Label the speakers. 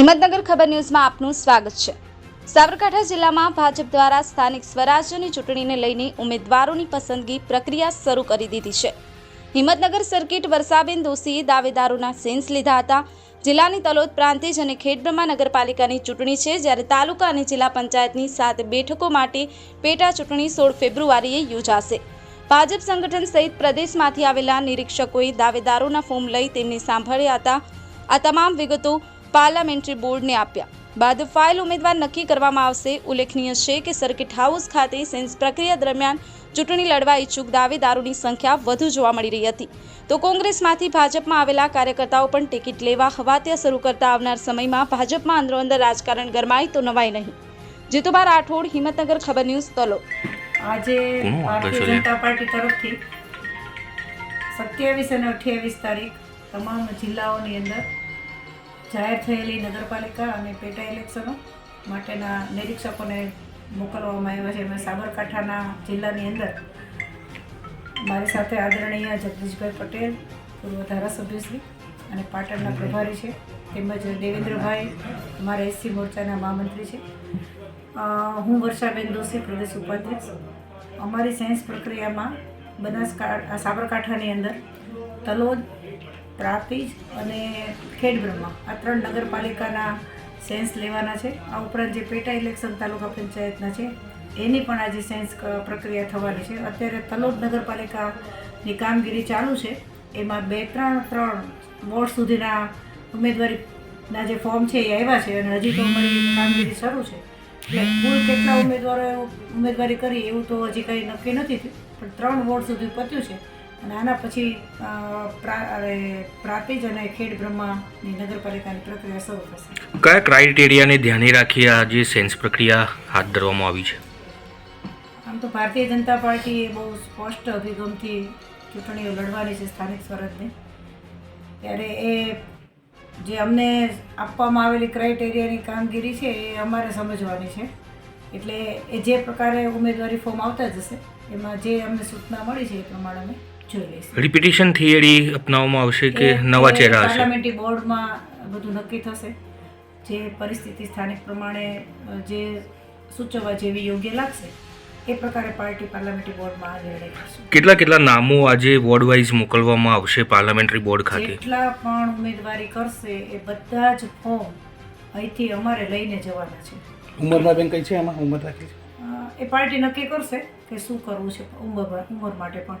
Speaker 1: હિંમતનગર ખબર ન્યૂઝમાં આપનું સ્વાગત છે. સાબરકાંઠા જિલ્લામાં ભાજપ દ્વારા સ્થાનિક સ્વરાજ્યની ચૂંટણીને લઈને ઉમેદવારોની પસંદગી પ્રક્રિયા શરૂ કરી દીધી છે. હિંમતનગર સર્કિટ વરસાબેન દોશીએ દાવેદારોના સેન્સ લીધા હતા. જિલ્લાની તલોદ પ્રાંતિજ અને ખેડબ્રહ્મા નગરપાલિકાની ચૂંટણી છે, જ્યારે તાલુકા અને જિલ્લા પંચાયતની સાત બેઠકો માટે પેટા ચૂંટણી સોળ ફેબ્રુઆરીએ યોજાશે. ભાજપ સંગઠન સહિત પ્રદેશમાંથી આવેલા નિરીક્ષકોએ દાવેદારોના ફોર્મ લઈ તેમને સાંભળ્યા હતા. આ તમામ વિગતો પાર્લામેન્ટરી બોર્ડને આપ્યા. બાદ ફાઇલ ઉમેદવાર નક્કી કરવામાં આવશે. ઉલ્લેખનીય છે કે સર્કિટ હાઉસ ખાતે સેન્સ પ્રક્રિયા દરમિયાન ચૂંટણી લડવા ઈચ્છુક દાવેદારોની સંખ્યા વધુ જોવા મળી રહી હતી. તો કોંગ્રેસમાંથી ભાજપમાં આવેલા કાર્યકર્તાઓ પણ ટિકિટ લેવા હવાત્યા શરૂ કરતા આવનાર સમયમાં ભાજપમાં અંદરોઅંદર રાજકારણ ગરમાય તો નવાય નહીં. જીતુભા રાઠોડ હિંમતનગર ખબર ન્યૂઝ તલો.
Speaker 2: આજે ભારતીય જનતા પાર્ટી તરફથી સત્યાવીસ અને અઠ્યાવીસ તારીખ તમામ જિલ્લાઓની અંદર જાહેર થયેલી નગરપાલિકા અને પેટા ઇલેક્શનો માટેના નિરીક્ષકોને મોકલવામાં આવ્યા છે. એમાં સાબરકાંઠાના જિલ્લાની અંદર મારી સાથે આદરણીય જગદીશભાઈ પટેલ, પૂર્વ ધારાસભ્યશ્રી અને પાટણના પ્રભારી છે. તેમજ દેવેન્દ્રભાઈ, અમારા એસસી મોરચાના મહામંત્રી છે. હું વર્ષાબેન દોશી, પ્રદેશ ઉપાધ્યક્ષ. અમારી સાયન્સ પ્રક્રિયામાં બનાસકાંઠા, સાબરકાંઠાની અંદર તલોદ, પ્રાતિજ અને ખેડબ્રહ્મા. આ ત્રણ નગરપાલિકાના સેન્સ લેવાના છે. આ ઉપરાંત જે પેટા ઇલેક્શન તાલુકા પંચાયતના છે, એની પણ આજે સેન્સ પ્રક્રિયા થવાની છે. અત્યારે તલોદ નગરપાલિકાની કામગીરી ચાલુ છે. એમાં બે, ત્રણ ત્રણ વોર્ડ સુધીના ઉમેદવારીના જે ફોર્મ છે એ આવ્યા છે અને હજી તો અમારી કામગીરી શરૂ છે. એટલે કુલ કેટલા ઉમેદવારોએ ઉમેદવારી કરી એવું તો હજી કંઈ નક્કી નથી થયું. પણ ત્રણ વોર્ડ સુધી પત્યું છે. અને આના પછી પ્રાતિજ અને ખેડ બ્રહ્માની નગરપાલિકાની પ્રક્રિયા શરૂ થશે.
Speaker 3: કયા ક્રાઇટેરિયાને ધ્યાને રાખી આ જે સેન્સ પ્રક્રિયા હાથ ધરવામાં આવી છે?
Speaker 2: આમ તો ભારતીય જનતા પાર્ટી બહુ સ્પષ્ટ અભિગમથી ચૂંટણીઓ લડવાની છે સ્થાનિક સ્વરાજને. ત્યારે એ જે અમને આપવામાં આવેલી ક્રાઇટેરિયાની કામગીરી છે એ અમારે સમજવાની છે. એટલે એ જે પ્રકારે ઉમેદવારી ફોર્મ આવતા જશે એમાં જે અમને સૂચના મળી છે એ પ્રમાણે અમે
Speaker 3: રિપીટેશન થિયરી અપનાવવામાં આવશે કે નવા ચહેરા હશે?
Speaker 2: પાર્લામેન્ટરી બોર્ડમાં બધું નક્કી થશે. જે પરિસ્થિતિ સ્થાનિક પ્રમાણે જે સૂચવવા જેવી યોગ્ય લાગશે એ પ્રકારે પાર્ટી પાર્લામેન્ટરી બોર્ડમાં આ નિર્ણય કરશે
Speaker 3: કેટલા કેટલા નામો આજે વોર્ડ વાઇઝ મોકલવામાં આવશે પાર્લામેન્ટરી બોર્ડ ખાતે?
Speaker 2: કેટલા પણ ઉમેદવારી કરશે એ બધા જ ફોર્મ અહીંથી અમારે લઈને જવાના છે.
Speaker 4: ઉંમરમાં બેન કઈ છે એમાં ઉંમર રાખી છે?
Speaker 2: એ પાર્ટી નક્કી કરશે કે શું કરવું છે ઉંમર ઉંમર માટે પણ.